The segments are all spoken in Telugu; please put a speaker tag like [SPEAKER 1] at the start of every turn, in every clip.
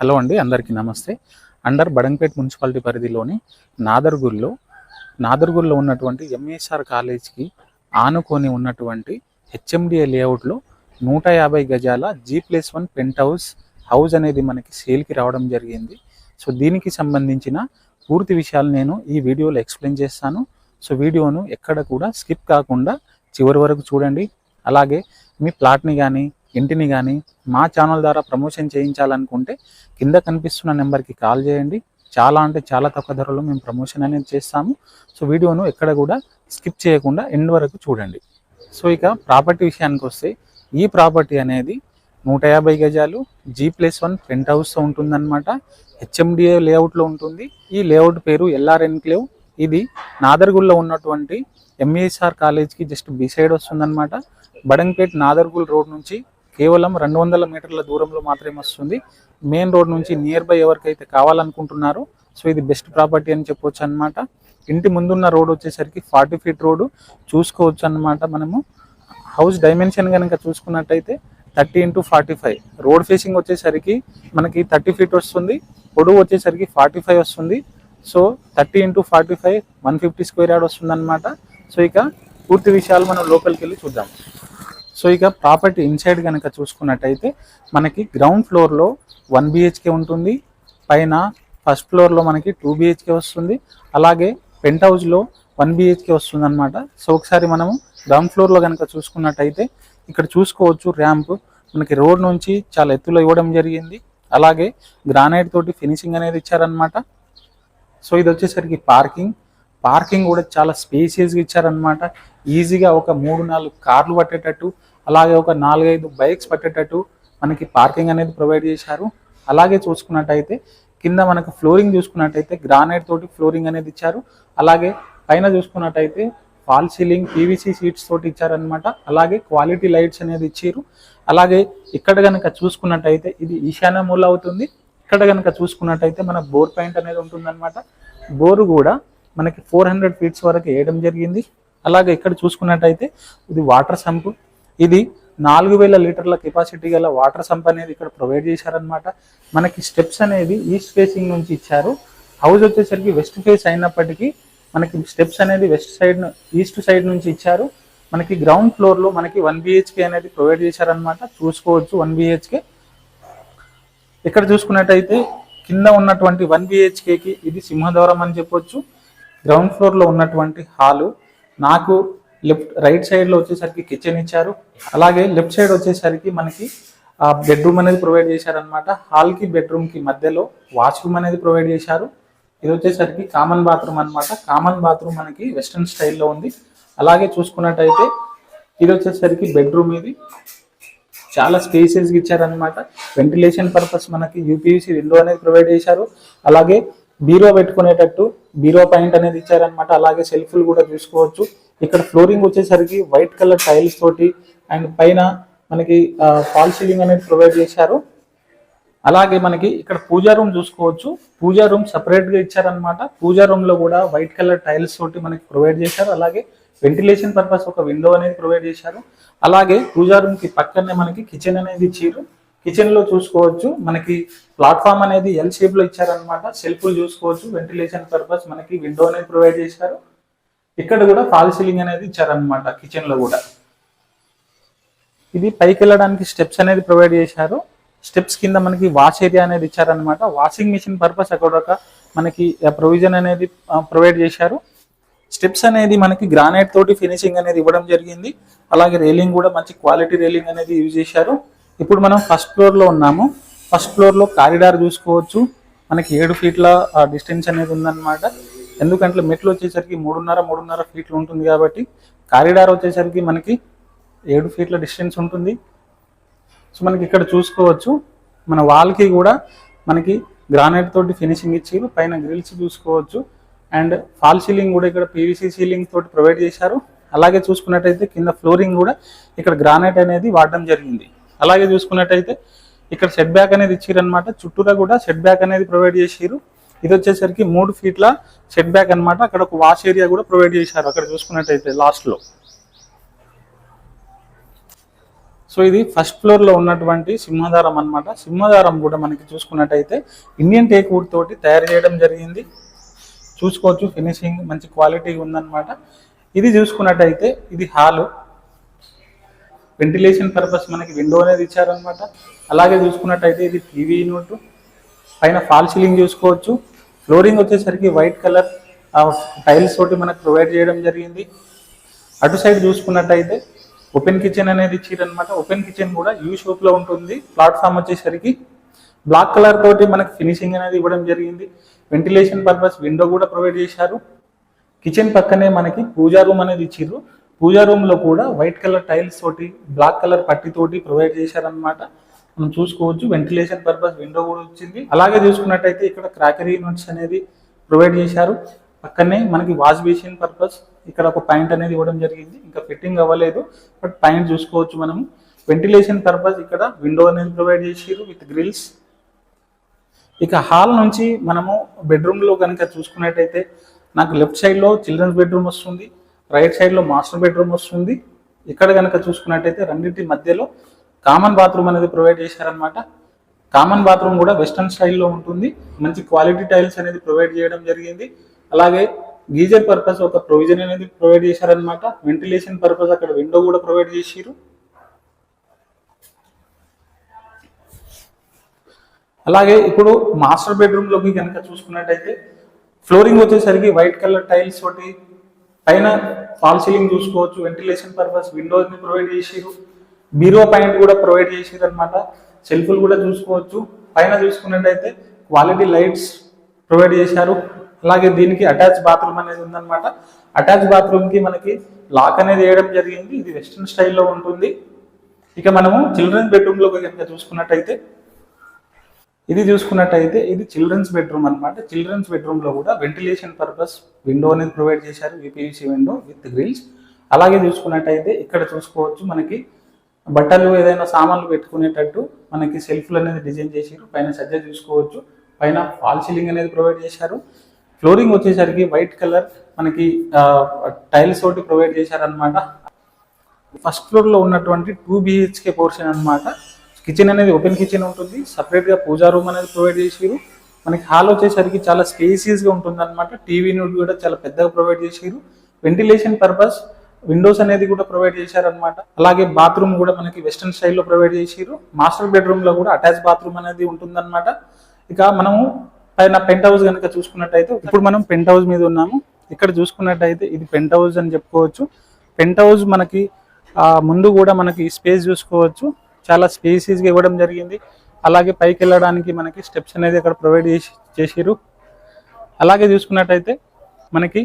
[SPEAKER 1] హలో అండి అందరికీ నమస్తే. అండర్ బడంపేట్ మున్సిపాలిటీ పరిధిలోని నాదర్గుల్లో నాదర్గుల్లో ఉన్నటువంటి ఎంఏఎస్ఆర్ కాలేజ్కి ఆనుకొని ఉన్నటువంటి హెచ్ఎండిఏ లేఅవుట్లో నూట యాభై గజాల G plus one penthouse house అనేది మనకి సేల్కి రావడం జరిగింది. సో దీనికి సంబంధించిన పూర్తి విషయాలు నేను ఈ వీడియోలో ఎక్స్ప్లెయిన్ చేస్తాను. సో వీడియోను ఎక్కడ కూడా స్కిప్ కాకుండా చివరి వరకు చూడండి. అలాగే మీ ప్లాట్ని కానీ ఇంటిని కానీ మా ఛానల్ ద్వారా ప్రమోషన్ చేయించాలనుకుంటే కింద కనిపిస్తున్న నెంబర్కి కాల్ చేయండి. చాలా అంటే చాలా తక్కువ ధరలో మేము ప్రమోషన్ అనేది చేస్తాము. సో వీడియోను ఎక్కడ కూడా స్కిప్ చేయకుండా ఎండ్ వరకు చూడండి. సో ఇక ప్రాపర్టీ విషయానికి వస్తే ఈ ప్రాపర్టీ అనేది నూట యాభై గజాలు జీ ప్లస్ వన్ పెంట్ హౌస్తో ఉంటుందన్నమాట. హెచ్ఎండిఏ లేఅవుట్లో ఉంటుంది. ఈ లేఅవుట్ పేరు ఎల్ఆర్ ఎన్క్లేవ్. ఇది నాదర్గుల్లో ఉన్నటువంటి ఎంఈఎస్ఆర్ కాలేజ్కి జస్ట్ బిసైడ్ వస్తుందన్నమాట. బడంపేట్ నాదర్గుల్ రోడ్ నుంచి కేవలం రెండు వందల మీటర్ల దూరంలో మాత్రమే వస్తుంది. మెయిన్ రోడ్ నుంచి నియర్ బై ఎవరికైతే కావాలనుకుంటున్నారో సో ఇది బెస్ట్ ప్రాపర్టీ అని చెప్పొచ్చు అనమాట ఇంటి ముందున్న రోడ్ వచ్చేసరికి ఫార్టీ ఫీట్ రోడ్ చూసుకోవచ్చు అన్నమాట మనము. హౌస్ డైమెన్షన్ కనుక చూసుకున్నట్టయితే thirty into forty five road facing వచ్చేసరికి మనకి థర్టీ ఫీట్ వస్తుంది. పొడవు వచ్చేసరికి ఫార్టీ ఫైవ్ వస్తుంది. So thirty into forty five one fifty square yard వస్తుంది అనమాట సో ఇక పూర్తి విషయాలు మనం లోపలికి వెళ్ళి చూద్దాం. సో ఇక ప్రాపర్టీ ఇన్సైడ్ కనుక చూసుకున్నట్టయితే మనకి గ్రౌండ్ ఫ్లోర్లో వన్ బిహెచ్కే ఉంటుంది. పైన ఫస్ట్ ఫ్లోర్లో మనకి టూ బిహెచ్కే వస్తుంది. అలాగే పెంట్ హౌస్లో వన్ బిహెచ్కే వస్తుంది అనమాట సో ఒకసారి మనము గ్రౌండ్ ఫ్లోర్లో కనుక చూసుకున్నట్టయితే ఇక్కడ చూసుకోవచ్చు ర్యాంప్ మనకి రోడ్ నుంచి చాలా ఎత్తులో ఇవ్వడం జరిగింది. అలాగే గ్రానైట్ తోటి ఫినిషింగ్ అనేది ఇచ్చారనమాట సో ఇది వచ్చేసరికి పార్కింగ్ పార్కింగ్ కూడా చాలా స్పేసియస్గా ఇచ్చారనమాట ఈజీగా ఒక మూడు నాలుగు కార్లు పట్టేటట్టు అలాగే ఒక నాలుగైదు బైక్స్ పట్టేటట్టు మనకి పార్కింగ్ అనేది ప్రొవైడ్ చేశారు. అలాగే చూసుకున్నట్టయితే కింద మనకు ఫ్లోరింగ్ చూసుకున్నట్టయితే గ్రానైట్ తోటి ఫ్లోరింగ్ అనేది ఇచ్చారు. అలాగే పైన చూసుకున్నట్టయితే ఫాల్ సీలింగ్ పీవీసీ సీట్స్ తోటి ఇచ్చారనమాట అలాగే క్వాలిటీ లైట్స్ అనేది ఇచ్చారు. అలాగే ఇక్కడ కనుక చూసుకున్నట్టయితే ఇది ఈశాన్య మూల అవుతుంది. ఇక్కడ కనుక చూసుకున్నట్టయితే మన బోర్ పాయింట్ అనేది ఉంటుందన్నమాట. బోరు కూడా మనకి ఫోర్ హండ్రెడ్ ఫీట్స్ వరకు వేయడం జరిగింది. అలాగే ఇక్కడ చూసుకున్నట్టయితే ఇది వాటర్ సంపు. ఇది నాలుగు వేల లీటర్ల కెపాసిటీ గల వాటర్ సంప్ అనేది ఇక్కడ ప్రొవైడ్ చేశారనమాట మనకి స్టెప్స్ అనేది ఈస్ట్ ఫేసింగ్ నుంచి ఇచ్చారు. హౌస్ వచ్చేసరికి వెస్ట్ ఫేస్ అయినప్పటికీ మనకి స్టెప్స్ అనేది వెస్ట్ సైడ్ ఈస్ట్ సైడ్ నుంచి ఇచ్చారు. మనకి గ్రౌండ్ ఫ్లోర్లో మనకి వన్ బిహెచ్కే అనేది ప్రొవైడ్ చేశారనమాట చూసుకోవచ్చు వన్ బిహెచ్కే. ఇక్కడ చూసుకున్నట్టయితే కింద ఉన్నటువంటి వన్ బిహెచ్కేకి ఇది సింహద్వారం అని చెప్పొచ్చు. గ్రౌండ్ ఫ్లోర్లో ఉన్నటువంటి హాలు. నాకు లెఫ్ట్ రైట్ సైడ్లో వచ్చేసరికి కిచెన్ ఇచ్చారు. అలాగే లెఫ్ట్ సైడ్ వచ్చేసరికి మనకి ఆ బెడ్రూమ్ అనేది ప్రొవైడ్ చేశారనమాట హాల్కి బెడ్రూమ్కి మధ్యలో వాష్రూమ్ అనేది ప్రొవైడ్ చేశారు. ఇది వచ్చేసరికి కామన్ బాత్రూమ్ అన్నమాట. కామన్ బాత్రూమ్ మనకి వెస్ట్రన్ స్టైల్లో ఉంది. అలాగే చూసుకున్నట్టయితే ఇది వచ్చేసరికి బెడ్రూమ్ ఇది. చాలా స్పేసెస్కి ఇచ్చారనమాట వెంటిలేషన్ పర్పస్ మనకి యూపీవీసీ విండో అనేది ప్రొవైడ్ చేశారు. అలాగే బీరో పెట్టుకునేటట్టు బీరో పాయింట్ అనేది ఇచ్చారనమాట అలాగే సెల్ఫ్లు కూడా చూసుకోవచ్చు. ఇక్కడ ఫ్లోరింగ్ వచ్చేసరికి వైట్ కలర్ టైల్స్ తోటి అండ్ పైన మనకి ఫాల్ సీలింగ్ అనేది ప్రొవైడ్ చేశారు. అలాగే మనకి ఇక్కడ పూజా రూమ్ చూసుకోవచ్చు. పూజా రూమ్ సపరేట్గా ఇచ్చారనమాట పూజా రూమ్లో కూడా వైట్ కలర్ టైల్స్ తోటి మనకి ప్రొవైడ్ చేశారు. అలాగే వెంటిలేషన్ పర్పస్ ఒక విండో అనేది ప్రొవైడ్ చేశారు. అలాగే పూజా రూమ్కి పక్కనే మనకి కిచెన్ అనేది ఇచ్చారు. కిచెన్లో చూసుకోవచ్చు. మనకి ప్లాట్ఫామ్ అనేది ఎల్ షేప్లో ఇచ్చారనమాట సెల్ఫ్లు చూసుకోవచ్చు. వెంటిలేషన్ పర్పస్ మనకి విండో అనేది ప్రొవైడ్ చేశారు. ఇక్కడ కూడా ఫాల్ సీలింగ్ అనేది ఇచ్చారనమాట కిచెన్లో కూడా. ఇది పైకి వెళ్ళడానికి స్టెప్స్ అనేది ప్రొవైడ్ చేశారు. స్టెప్స్ కింద మనకి వాష్ ఏరియా అనేది ఇచ్చారనమాట వాషింగ్ మిషన్ పర్పస్ అక్కడ ఒక మనకి ప్రొవిజన్ అనేది ప్రొవైడ్ చేశారు. స్టెప్స్ అనేది మనకి గ్రానైట్ తోటి ఫినిషింగ్ అనేది ఇవ్వడం జరిగింది. అలాగే రైలింగ్ కూడా మంచి క్వాలిటీ రేలింగ్ అనేది యూజ్ చేశారు. ఇప్పుడు మనం ఫస్ట్ ఫ్లోర్లో ఉన్నాము. ఫస్ట్ ఫ్లోర్లో కారిడార్ చూసుకోవచ్చు. మనకి ఏడు ఫీట్ల డిస్టెన్స్ అనేది ఉందన్నమాట. ఎందుకంటే మెట్లు వచ్చేసరికి మూడున్నర మూడున్నర ఫీట్లు ఉంటుంది కాబట్టి కారిడార్ వచ్చేసరికి మనకి ఏడు ఫీట్ల డిస్టెన్స్ ఉంటుంది. సో మనకి ఇక్కడ చూసుకోవచ్చు. మన వాల్కి కూడా మనకి గ్రానైట్ తోటి ఫినిషింగ్ ఇచ్చారు. పైన గ్రిల్స్ చూసుకోవచ్చు. అండ్ ఫాల్ సీలింగ్ కూడా ఇక్కడ పీవీసీ సీలింగ్ తోటి ప్రొవైడ్ చేశారు. అలాగే చూసుకున్నట్టయితే కింద ఫ్లోరింగ్ కూడా ఇక్కడ గ్రానైట్ అనేది వాడడం జరిగింది. అలాగే చూసుకున్నట్టయితే ఇక్కడ సెట్ బ్యాక్ అనేది ఇచ్చారనమాట చుట్టూరా కూడా సెట్ బ్యాక్ అనేది ప్రొవైడ్ చేసారు. ఇది వచ్చేసరికి మూడు ఫీట్ల సెట్ బ్యాక్ అనమాట అక్కడ ఒక వాష్ ఏరియా కూడా ప్రొవైడ్ చేశారు అక్కడ చూసుకున్నట్టయితే లాస్ట్లో. సో ఇది ఫస్ట్ ఫ్లోర్లో ఉన్నటువంటి సింహదారం అన్నమాట. సింహదారం కూడా మనకి చూసుకున్నట్టయితే ఇండియన్ టేక్ వుడ్ తోటి తయారు చేయడం జరిగింది. చూసుకోవచ్చు ఫినిషింగ్ మంచి క్వాలిటీ ఉందన్నమాట. ఇది చూసుకున్నట్టయితే ఇది హాలు వెంటిలేషన్ పర్పస్ మనకి విండో అనేది ఇచ్చారనమాట అలాగే చూసుకున్నట్టయితే ఇది టీవీ యూనిట్ పైన ఫాల్ సీలింగ్ చూసుకోవచ్చు. ఫ్లోరింగ్ వచ్చేసరికి వైట్ కలర్ టైల్స్ తోటి మనకు ప్రొవైడ్ చేయడం జరిగింది. అటు సైడ్ చూసుకున్నట్టయితే ఓపెన్ కిచెన్ అనేది ఇచ్చిరనమాట ఓపెన్ కిచెన్ కూడా యూ షేప్లో ఉంటుంది. ప్లాట్ఫామ్ వచ్చేసరికి బ్లాక్ కలర్ తోటి మనకి ఫినిషింగ్ అనేది ఇవ్వడం జరిగింది. వెంటిలేషన్ పర్పస్ విండో కూడా ప్రొవైడ్ చేశారు. కిచెన్ పక్కనే మనకి పూజా రూమ్ అనేది ఇచ్చిర్రు. పూజా రూమ్లో కూడా వైట్ కలర్ టైల్స్ తోటి బ్లాక్ కలర్ పట్టి తోటి ప్రొవైడ్ చేశారనమాట మనం చూసుకోవచ్చు. వెంటిలేషన్ పర్పస్ విండో కూడా వచ్చింది. అలాగే చూసుకున్నట్టయితే ఇక్కడ క్రాకరీ యూనిట్స్ అనేది ప్రొవైడ్ చేశారు. పక్కనే మనకి వాష్ బేసిన్ పర్పస్ ఇక్కడ ఒక పాయింట్ అనేది ఇవ్వడం జరిగింది. ఇంకా ఫిట్టింగ్ అవ్వలేదు. బట్ పాయింట్ చూసుకోవచ్చు మనము. వెంటిలేషన్ పర్పస్ ఇక్కడ విండో అనేది ప్రొవైడ్ చేసారు విత్ గ్రిల్స్ ఇక హాల్ నుంచి మనము బెడ్రూమ్లో కనుక చూసుకున్నట్టయితే నాకు లెఫ్ట్ సైడ్లో చిల్డ్రన్స్ బెడ్రూమ్ వస్తుంది. రైట్ సైడ్లో మాస్టర్ బెడ్రూమ్ వస్తుంది. ఇక్కడ కనుక చూసుకున్నట్టయితే రెండింటి మధ్యలో కామన్ బాత్రూమ్ అనేది ప్రొవైడ్ చేశారనమాట కామన్ బాత్రూమ్ కూడా వెస్టర్న్ స్టైల్లో ఉంటుంది. మంచి క్వాలిటీ టైల్స్ అనేది ప్రొవైడ్ చేయడం జరిగింది. అలాగే గీజర్ పర్పస్ ఒక ప్రొవిజన్ అనేది ప్రొవైడ్ చేశారనమాట వెంటిలేషన్ పర్పస్ అక్కడ విండో కూడా ప్రొవైడ్ చేసిరు అలాగే ఇప్పుడు మాస్టర్ బెడ్రూమ్లోకి కనుక చూసుకున్నట్టయితే ఫ్లోరింగ్ వచ్చేసరికి వైట్ కలర్ టైల్స్ తోటి పైన ఫాల్ సీలింగ్ చూసుకోవచ్చు. వెంటిలేషన్ పర్పస్ విండోస్ని ప్రొవైడ్ చేసారు బీరో పాయింట్ కూడా ప్రొవైడ్ చేసిరు అనమాట సెల్ఫ్లు కూడా చూసుకోవచ్చు. పైన చూసుకున్నట్టయితే క్వాలిటీ లైట్స్ ప్రొవైడ్ చేశారు. అలాగే దీనికి అటాచ్ బాత్రూమ్ అనేది ఉందన్నమాట. అటాచ్ బాత్రూమ్కి మనకి లాక్ అనేది వేయడం జరిగింది. ఇది వెస్ట్రన్ స్టైల్లో ఉంటుంది. ఇక మనము చిల్డ్రన్స్ బెడ్రూమ్లో కనుక చూసుకున్నట్టయితే ఇది చూసుకున్నట్టయితే ఇది చిల్డ్రన్స్ బెడ్రూమ్ అన్నమాట. చిల్డ్రన్స్ బెడ్రూమ్లో కూడా వెంటిలేషన్ పర్పస్ విండో అనేది ప్రొవైడ్ చేశారు. విపివిసి విండో విత్ గ్రిల్స్ అలాగే చూసుకున్నట్టయితే ఇక్కడ చూసుకోవచ్చు మనకి బట్టలు ఏదైనా సామాన్లు పెట్టుకునేటట్టు మనకి సెల్ఫ్లు అనేది డిజైన్ చేసారు పైన సజ్జ చూసుకోవచ్చు. పైన ఫాల్ సీలింగ్ అనేది ప్రొవైడ్ చేశారు. ఫ్లోరింగ్ వచ్చేసరికి వైట్ కలర్ మనకి టైల్స్ తోటి ప్రొవైడ్ చేశారనమాట ఫస్ట్ ఫ్లోర్లో ఉన్నటువంటి టూ బిహెచ్కే పోర్షన్ అన్నమాట. కిచెన్ అనేది ఓపెన్ కిచెన్ ఉంటుంది. సపరేట్గా పూజా రూమ్ అనేది ప్రొవైడ్ చేసారు మనకి హాల్ వచ్చేసరికి చాలా స్పేసియస్గా ఉంటుంది అనమాట టీవీ నుండి కూడా చాలా పెద్దగా ప్రొవైడ్ చేసారు వెంటిలేషన్ పర్పస్ విండోస్ అనేది కూడా ప్రొవైడ్ చేశారనమాట అలాగే బాత్రూమ్ కూడా మనకి వెస్ట్రన్ స్టైల్లో ప్రొవైడ్ చేసారు మాస్టర్ బెడ్రూమ్లో కూడా అటాచ్ బాత్రూమ్ అనేది ఉంటుందన్నమాట. ఇక మనము పైన పెంట్ హౌస్ కనుక చూసుకున్నట్టయితే ఇప్పుడు మనం పెంట్ హౌస్ మీద ఉన్నాము. ఇక్కడ చూసుకున్నట్టయితే ఇది పెంట్ హౌస్ అని చెప్పుకోవచ్చు. పెంట్ హౌస్ మనకి ముందు కూడా మనకి స్పేస్ చూసుకోవచ్చు. చాలా స్పేసీస్గా ఇవ్వడం జరిగింది. అలాగే పైకి వెళ్ళడానికి మనకి స్టెప్స్ అనేది అక్కడ ప్రొవైడ్ చేసి చేసిరు అలాగే చూసుకున్నట్టయితే మనకి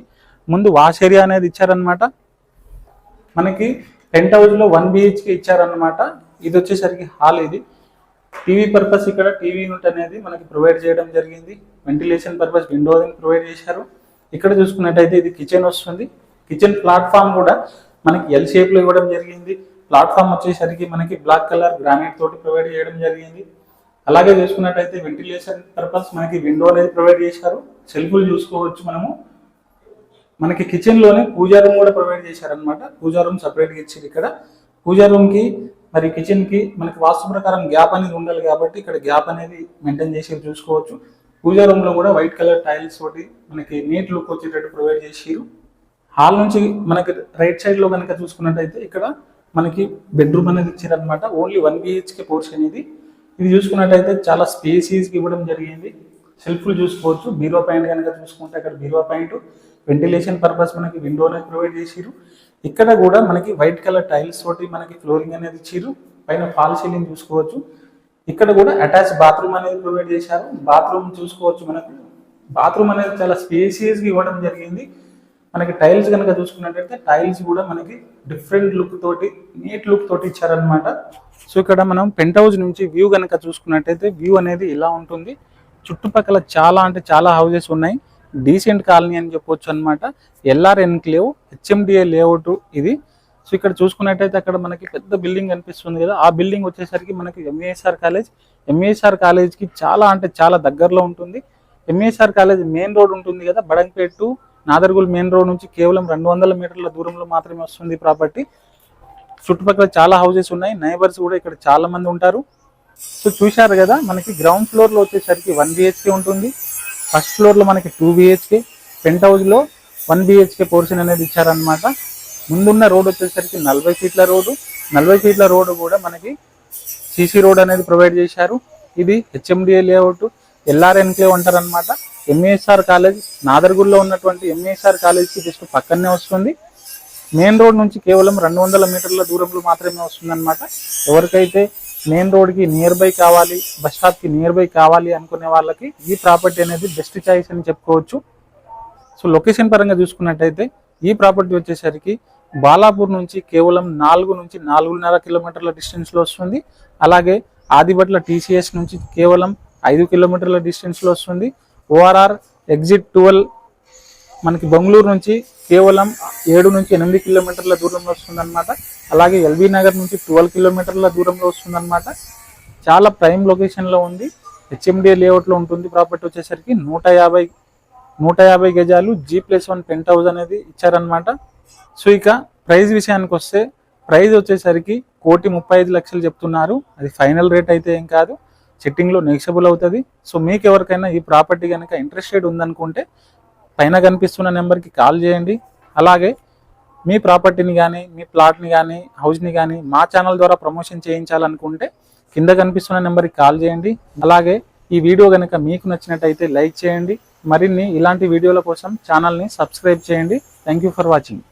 [SPEAKER 1] ముందు వాష్ ఏరియా అనేది ఇచ్చారనమాట మనకి పెంట్ హౌస్లో వన్ బిహెచ్కే ఇచ్చారనమాట ఇది వచ్చేసరికి హాల్ ఇది. టీవీ పర్పస్ ఇక్కడ టీవీ యూనిట్ అనేది మనకి ప్రొవైడ్ చేయడం జరిగింది. వెంటిలేషన్ పర్పస్ విండో ప్రొవైడ్ చేశారు. ఇక్కడ చూసుకున్నట్టయితే ఇది కిచెన్ వస్తుంది. కిచెన్ ప్లాట్ఫామ్ కూడా మనకి ఎల్ షేప్లో ఇవ్వడం జరిగింది. ప్లాట్ఫామ్ వచ్చేసరికి మనకి బ్లాక్ కలర్ గ్రానైట్ తోటి ప్రొవైడ్ చేయడం జరిగింది. అలాగే చూసుకున్నట్టయితే వెంటిలేషన్ పర్పస్ మనకి విండో అనేది ప్రొవైడ్ చేశారు. సెల్ఫ్లు చూసుకోవచ్చు మనము. మనకి కిచెన్లోనే పూజా రూమ్ కూడా ప్రొవైడ్ చేశారనమాట పూజా రూమ్ సపరేట్గా ఇచ్చారు ఇక్కడ. పూజా రూమ్కి మరి కిచెన్కి మనకి వాస్తు ప్రకారం గ్యాప్ అనేది ఉండాలి కాబట్టి ఇక్కడ గ్యాప్ అనేది మెయింటైన్ చేసి చూసుకోవచ్చు. పూజా రూమ్లో కూడా వైట్ కలర్ టైల్స్ తోటి మనకి నీట్ లుక్ వచ్చేటట్టు ప్రొవైడ్ చేసిరు. హాల్ నుంచి మనకి రైట్ సైడ్లో కనుక చూసుకున్నట్టయితే ఇక్కడ మనకి బెడ్రూమ్ అనేది ఇచ్చారనమాట ఓన్లీ వన్ బిహెచ్కే పోర్షన్ ఇది. ఇది చూసుకున్నట్టయితే చాలా స్పేసీస్ ఇవ్వడం జరిగింది. సెల్ఫ్లు చూసుకోవచ్చు. బీరో పాయింట్ కనుక చూసుకుంటే అక్కడ బీరో పాయింట్ వెంటిలేషన్ పర్పస్ మనకి విండో అనేది ప్రొవైడ్ చేసిరు ఇక్కడ కూడా మనకి వైట్ కలర్ టైల్స్ తోటి మనకి ఫ్లోరింగ్ అనేది ఇచ్చిరు పైన ఫాల్ సీలింగ్ చూసుకోవచ్చు. ఇక్కడ కూడా అటాచ్ బాత్రూమ్ అనేది ప్రొవైడ్ చేశారు. బాత్రూమ్ చూసుకోవచ్చు మనకు. బాత్రూమ్ అనేది చాలా స్పేసియస్గా ఇవ్వడం జరిగింది. మనకి టైల్స్ కనుక చూసుకున్నట్టయితే టైల్స్ కూడా మనకి డిఫరెంట్ లుక్ తోటి నీట్ లుక్ తోటి ఇచ్చారనమాట సో ఇక్కడ మనం పెంట్ హౌస్ నుంచి వ్యూ కనుక చూసుకున్నట్టయితే వ్యూ అనేది ఇలా ఉంటుంది. చుట్టుపక్కల చాలా అంటే చాలా హౌజెస్ ఉన్నాయి. డీసెంట్ కాలనీ అని చెప్పొచ్చు అనమాట ఎల్ఆర్ ఎన్క్లేవ్ హెచ్ఎండిఏ లేఅవుట్ ఇది. సో ఇక్కడ చూసుకున్నట్టయితే అక్కడ మనకి పెద్ద బిల్డింగ్ కనిపిస్తుంది కదా. ఆ బిల్డింగ్ వచ్చేసరికి మనకి ఎంఏఎస్ఆర్ కాలేజ్ ఎంఏఎస్ఆర్ కాలేజ్కి చాలా అంటే చాలా దగ్గరలో ఉంటుంది. ఎంఏఎస్ఆర్ కాలేజ్ మెయిన్ రోడ్ ఉంటుంది కదా Badangpet to Nadergul main road నుంచి కేవలం రెండు వందల మీటర్ల దూరంలో మాత్రమే వస్తుంది ప్రాపర్టీ చుట్టుపక్కల చాలా హౌసెస్ ఉన్నాయి. నైబర్స్ కూడా ఇక్కడ చాలా మంది ఉంటారు. సో చూశారు కదా మనకి గ్రౌండ్ ఫ్లోర్లో వచ్చేసరికి వన్ బిహెచ్కే ఉంటుంది. ఫస్ట్ ఫ్లోర్లో మనకి టూ బిహెచ్కే పెంట్ హౌస్లో వన్ బిహెచ్కే పోర్షన్ అనేది ఇచ్చారనమాట ముందున్న రోడ్ వచ్చేసరికి నలభై ఫీట్ల రోడ్డు నలభై ఫీట్ల రోడ్డు కూడా మనకి సీసీ రోడ్ అనేది ప్రొవైడ్ చేశారు. ఇది హెచ్ఎండిఏ లేఅవుట్ ఎల్ఆర్ ఎన్క్లేవ్ అంటారు ఎంఏఎస్ఆర్ కాలేజ్ నాదర్గుల్లో ఉన్నటువంటి ఎంఏఎస్ఆర్ కాలేజ్కి జస్ట్ పక్కనే వస్తుంది. మెయిన్ రోడ్ నుంచి కేవలం రెండు వందల మీటర్ల దూరంలో మాత్రమే వస్తుందన్నమాట. ఎవరికైతే మెయిన్ రోడ్కి నియర్ బై కావాలి బస్ స్టాప్కి నియర్ బై కావాలి అనుకునే వాళ్ళకి ఈ ప్రాపర్టీ అనేది బెస్ట్ చాయిస్ అని చెప్పుకోవచ్చు. సో లొకేషన్ పరంగా చూసుకున్నట్టయితే ఈ ప్రాపర్టీ వచ్చేసరికి బాలాపూర్ నుంచి కేవలం నాలుగు నుంచి నాలుగున్నర కిలోమీటర్ల డిస్టెన్స్లో వస్తుంది. అలాగే ఆదిబట్ల టీసీఎస్ నుంచి కేవలం ఐదు కిలోమీటర్ల డిస్టెన్స్లో వస్తుంది. ఓఆర్ఆర్ ఎగ్జిట్ ట్వెల్వ్ మనకి బెంగళూరు నుంచి కేవలం ఏడు నుంచి ఎనిమిది కిలోమీటర్ల దూరంలో వస్తుందన్నమాట. అలాగే ఎల్బీ నగర్ నుంచి ట్వెల్వ్ కిలోమీటర్ల దూరంలో వస్తుందన్నమాట. చాలా ప్రైమ్ లొకేషన్లో ఉంది. హెచ్ఎండిఏ లేఅవుట్లో ఉంటుంది ప్రాపర్టీ వచ్చేసరికి నూట యాభై నూట యాభై గజాలు G plus one penthouse అనేది ఇచ్చారనమాట సో ఇక ప్రైజ్ విషయానికి వస్తే ప్రైజ్ వచ్చేసరికి కోటి ముప్పై ఐదు లక్షలు చెప్తున్నారు. అది ఫైనల్ రేట్ అయితే ఏం కాదు. సెట్టింగ్లో నెగిషియబుల్ అవుతుంది. సో మీకు ఎవరికైనా ఈ ప్రాపర్టీ కనుక ఇంట్రెస్టెడ్ ఉందనుకుంటే పైన కనిపిస్తున్న నెంబర్కి కాల్ చేయండి. అలాగే మీ ప్రాపర్టీని కానీ మీ ప్లాట్ని కానీ హౌస్ని కానీ మా ఛానల్ ద్వారా ప్రమోషన్ చేయించాలనుకుంటే కింద కనిపిస్తున్న నెంబర్కి కాల్ చేయండి. అలాగే ఈ వీడియో కనుక మీకు నచ్చినట్టయితే లైక్ చేయండి. మరిన్ని ఇలాంటి వీడియోల కోసం ఛానల్ని సబ్స్క్రైబ్ చేయండి. Thank you for watching.